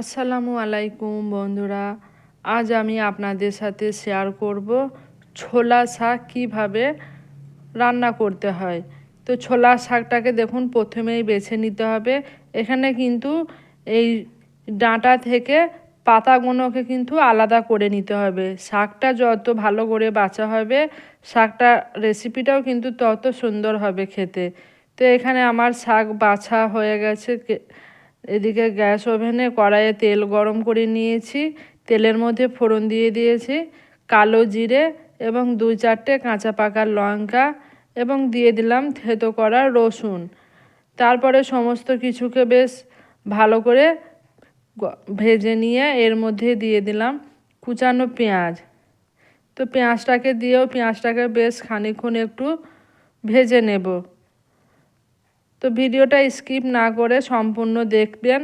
আসসালামু আলাইকুম বন্ধুরা, আজ আমি আপনাদের সাথে শেয়ার করব ছোলা শাক কীভাবে রান্না করতে হয়। তো ছোলা শাকটাকে দেখুন, প্রথমেই বেছে নিতে হবে। এখানে কিন্তু এই ডাঁটা থেকে পাতাগুলোকে কিন্তু আলাদা করে নিতে হবে। শাকটা যত ভালো করে বাছা হবে শাকটা রেসিপিটাও কিন্তু তত সুন্দর হবে খেতে। তো এখানে আমার শাক বাছা হয়ে গেছে এদিকে গ্যাস ওভেনে কড়াইয়ে তেল গরম করে নিয়েছি। তেলের মধ্যে ফোড়ন দিয়ে দিয়েছি, কালো জিরে এবং দুই চারটে কাঁচা পাকা লঙ্কা এবং দিয়ে দিলাম থেতো করা রসুন। তারপরে সমস্ত কিছুকে বেশ ভালো করে ভেজে নিয়ে এর মধ্যে দিয়ে দিলাম কুচানো পেঁয়াজ। তো পেঁয়াজটাকে দিয়েও পেঁয়াজটাকে বেশ খানিক্ষণ একটু ভেজে নেব। তো ভিডিওটা স্কিপ না করে সম্পূর্ণ দেখবেন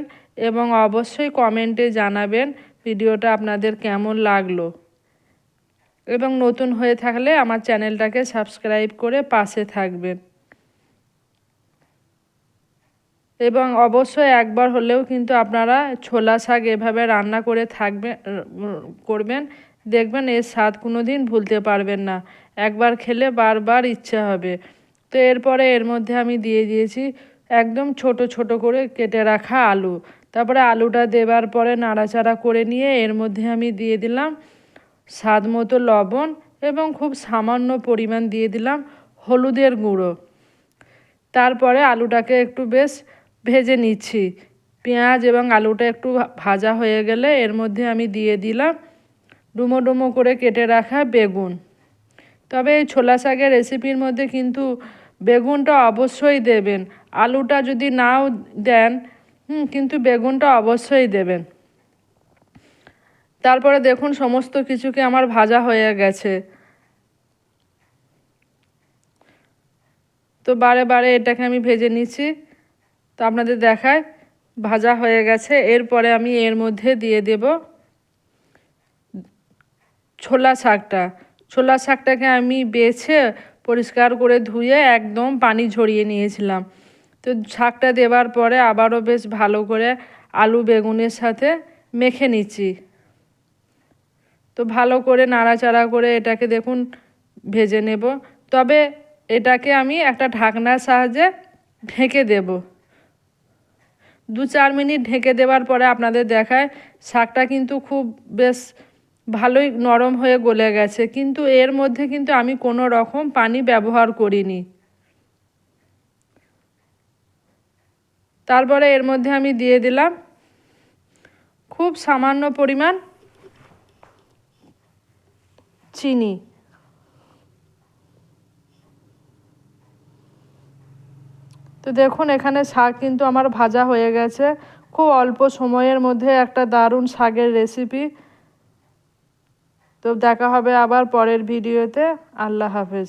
এবং অবশ্যই কমেন্টে জানাবেন ভিডিওটা আপনাদের কেমন লাগল। এবং নতুন হয়ে থাকলে আমার চ্যানেলটাকে সাবস্ক্রাইব করে পাশে থাকবেন। এবং অবশ্যই একবার হলেও কিন্তু আপনারা ছোলা শাক এভাবে রান্না করে থাকবেন করবেন, দেখবেন এর স্বাদ কোনো দিন ভুলতে পারবেন না। একবার খেলে বারবার ইচ্ছা হবে। তো এরপরে এর মধ্যে আমি দিয়ে দিয়েছি একদম ছোট ছোট করে কেটে রাখা আলু। তারপরে আলুটা দেবার পরে নাড়াচাড়া করে নিয়ে এর মধ্যে আমি দিয়ে দিলাম স্বাদ মতো লবণ এবং খুব সামান্য পরিমাণ দিয়ে দিলাম হলুদের গুঁড়ো। তারপরে আলুটাকে একটু বেশ ভেজে নিচ্ছি। পেঁয়াজ এবং আলুটা একটু ভাজা হয়ে গেলে এর মধ্যে আমি দিয়ে দিলাম ডুমো ডুমো করে কেটে রাখা বেগুন। তবে এই ছোলা শাকের রেসিপির মধ্যে কিন্তু বেগুনটা অবশ্যই দেবেন। আলুটা যদি নাও দেন, হুম, কিন্তু বেগুনটা অবশ্যই দেবেন। তারপরে দেখুন সমস্ত কিছুকে আমার ভাজা হয়ে গেছে। তো বারে বারে এটাকে আমি ভেজে নিচ্ছি। তো আপনাদের দেখায়, ভাজা হয়ে গেছে। এরপরে আমি এর মধ্যে দিয়ে দেব ছোলা শাকটা। ছোলা শাকটাকে আমি বেছে পরিষ্কার করে ধুয়ে একদম পানি ঝরিয়ে নিয়েছিলাম। তো শাকটা দেওয়ার পরে আবারও বেশ ভালো করে আলু বেগুনের সাথে মেখে নিচ্ছি। তো ভালো করে নাড়াচাড়া করে এটাকে দেখুন ভেজে নেব। তবে এটাকে আমি একটা ঢাকনার সাহায্যে ঢেকে দেব। দু চার মিনিট ঢেকে দেওয়ার পরে আপনাদের দেখায়, শাকটা কিন্তু খুব বেশ ভালোই নরম হয়ে গলে গেছে, কিন্তু এর মধ্যে কিন্তু আমি কোনো রকম পানি ব্যবহার করিনি। তারপরে এর মধ্যে আমি দিয়ে দিলাম খুব সামান্য পরিমাণ চিনি। তো দেখুন, এখানে শাক কিন্তু আমার ভাজা হয়ে গেছে। খুব অল্প সময়ের মধ্যে একটা দারুণ শাকের রেসিপি তো দেখা হবে আবার পরের ভিডিওতে। আল্লাহ হাফেজ।